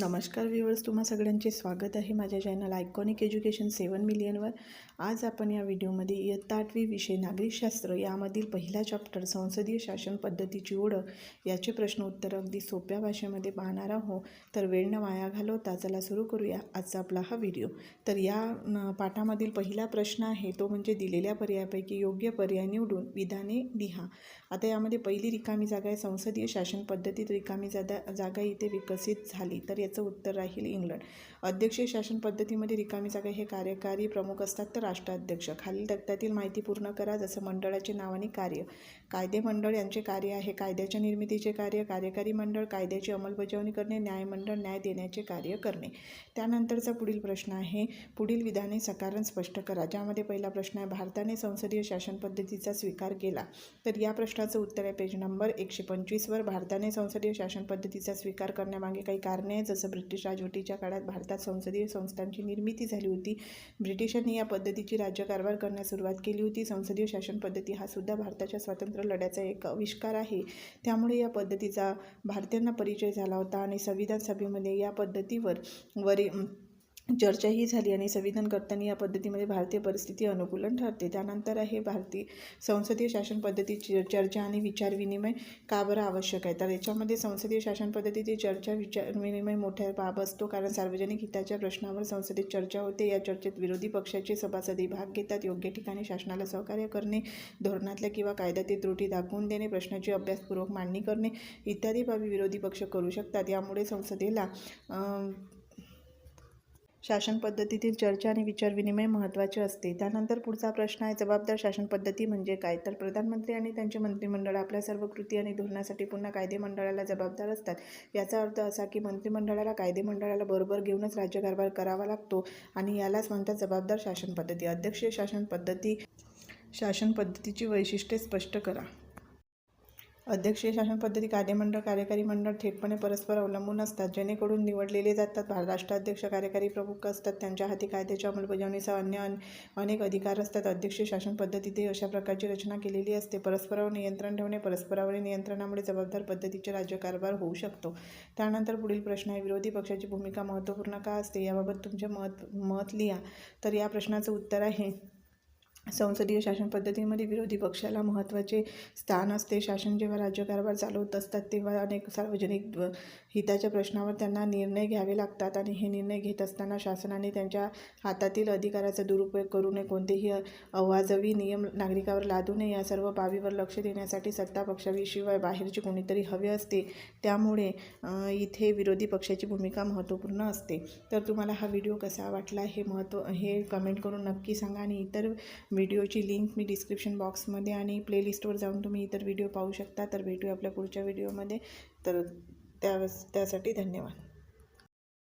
नमस्कार व्ह्युअर्स तुम्हा सगळ्यांचे स्वागत आहे माझ्या चॅनल आयकॉनिक एज्युकेशन सेवन मिलियनवर. आज आपण या व्हिडिओमध्ये इयत्ता आठवी विषय नागरिकशास्त्र यामधील पहिला चॅप्टर संसदीय शासन पद्धतीची ओळख याचे प्रश्न उत्तर अगदी सोप्या भाषेमध्ये पाहणार आहो तर वेळ न वाया घालवता चला सुरू करूया आजचा आपला हा व्हिडिओ. तर या पाठामधील पहिला प्रश्न आहे तो म्हणजे दिलेल्या पर्यायापैकी योग्य पर्याय निवडून विधाने लिहा. आता यामध्ये पहिली रिकामी जागा आहे संसदीय शासन पद्धतीत रिकामी जादा जागा इथे विकसित झाली. तर याचं उत्तर राहील इंग्लंड. अध्यक्षीय शासन पद्धतीमध्ये रिकामी जागा हे कार्यकारी प्रमुख असतात तर राष्ट्राध्यक्ष. खालील तक्त्यातील माहिती पूर्ण करा जसं मंडळाचे नाव आणि कार्य. कायदे मंडळ यांचे कार्य आहे कायद्याच्या निर्मितीचे कार्य कार्यकारी मंडळ कायद्याची अंमलबजावणी करणे न्यायमंडळ न्याय देण्याचे कार्य करणे. त्यानंतरचा पुढील प्रश्न आहे पुढील विधाने सकारण स्पष्ट करा ज्यामध्ये पहिला प्रश्न आहे भारताने संसदीय शासन पद्धतीचा स्वीकार केला. तर या प्रश्नाचं उत्तर आहे पेज नंबर एकशे पंचवीसवर. भारताने संसदीय शासन पद्धतीचा स्वीकार करण्यामागे काही कारणे आहेत. जसं ब्रिटिश राजवटीच्या काळात भारतात संसदीय संस्थांची निर्मिती झाली होती. ब्रिटिशांनी या पद्धतीची राज्यकारभार करण्यास सुरुवात केली होती. संसदीय शासन पद्धती हा सुद्धा भारताच्या स्वातंत्र्य लढ्याचा एक आविष्कार आहे. त्यामुळे या पद्धतीचा भारतीयांना परिचय झाला होता आणि संविधान सभेमध्ये या पद्धतीवर वरी चर्चाही झाली आणि संविधान करताना या पद्धतीमध्ये भारतीय परिस्थिती अनुकूलन ठरते. त्यानंतर आहे भारतीय संसदीय शासन पद्धतीची चर्चा आणि विचारविनिमय का बरं आवश्यक आहे? तर याच्यामध्ये संसदीय शासन पद्धतीची चर्चा विचारविनिमय मोठ्या बाब असतो कारण सार्वजनिक हिताच्या प्रश्नावर संसदेत चर्चा होते. या चर्चेत विरोधी पक्षाचे सभासदही भाग घेतात. योग्य ठिकाणी शासनाला सहकार्य करणे धोरणातल्या किंवा कायद्यातील त्रुटी दाखवून देणे प्रश्नाची अभ्यासपूर्वक मांडणी करणे इत्यादी बाबी विरोधी पक्ष करू शकतात. यामुळे संसदेला शासन पद्धतीतील चर्चा आणि विचारविनिमय महत्त्वाचे असते. त्यानंतर पुढचा प्रश्न आहे जबाबदार शासन पद्धती म्हणजे काय? तर प्रधानमंत्री आणि त्यांचे मंत्रिमंडळ आपल्या सर्व कृती आणि धोरणासाठी पुन्हा कायदेमंडळाला जबाबदार असतात. याचा अर्थ असा की मंत्रिमंडळाला कायदेमंडळाला बरोबर घेऊनच राज्यकारभार करावा लागतो आणि यालाच म्हणतात जबाबदार शासन पद्धती. अध्यक्षीय शासन पद्धती शासन पद्धतीची वैशिष्ट्ये स्पष्ट करा. अध्यक्षीय शासन पद्धती कायदेमंडळ कार्यकारी मंडळ थेटपणे परस्पर अवलंबून असतात जेणेकरून निवडलेले जातात. राष्ट्राध्यक्ष कार्यकारी प्रमुख असतात. त्यांच्या हाती कायद्याच्या अंमलबजावणीसह अन्य अन- अनेक अधिकार असतात. अध्यक्षीय शासन पद्धतीतही अशा प्रकारची रचना केलेली असते. परस्परावर नियंत्रण ठेवणे परस्परावरील नियंत्रणामुळे जबाबदार पद्धतीचे राज्यकारभार होऊ शकतो. त्यानंतर पुढील प्रश्न आहे विरोधी पक्षाची भूमिका महत्त्वपूर्ण का असते? याबाबत तुमचे मत मत लिहा. तर या प्रश्नाचं उत्तर आहे संसदीय शासन पद्धतीमध्ये विरोधी पक्षाला महत्त्वाचे स्थान असते. शासन जेव्हा राज्यकारभार चालवत असतात तेव्हा अनेक सार्वजनिक हिताच्या प्रश्नावर त्यांना निर्णय घ्यावे लागतात आणि हे निर्णय घेत असताना शासनाने त्यांच्या हातातील अधिकाराचा दुरुपयोग करू नये. कोणतेही अवाजवी नियम नागरिकावर लादू नये. या सर्व बाबीवर लक्ष देण्यासाठी सत्ता पक्षाविशिवाय बाहेरचे कोणीतरी हवे असते. त्यामुळे इथे विरोधी पक्षाची भूमिका महत्त्वपूर्ण असते. तर तुम्हाला हा व्हिडिओ कसा वाटला हे महत्त्व हे कमेंट करून नक्की सांगा आणि इतर व्हिडिओची लिंक मी डिस्क्रिप्शन बॉक्समध्ये आणि प्लेलिस्टवर जाऊन तुम्ही इतर व्हिडिओ पाहू शकता. तर भेटूया आपल्या पुढच्या व्हिडिओमध्ये. तर त्या त्यासाठी धन्यवाद.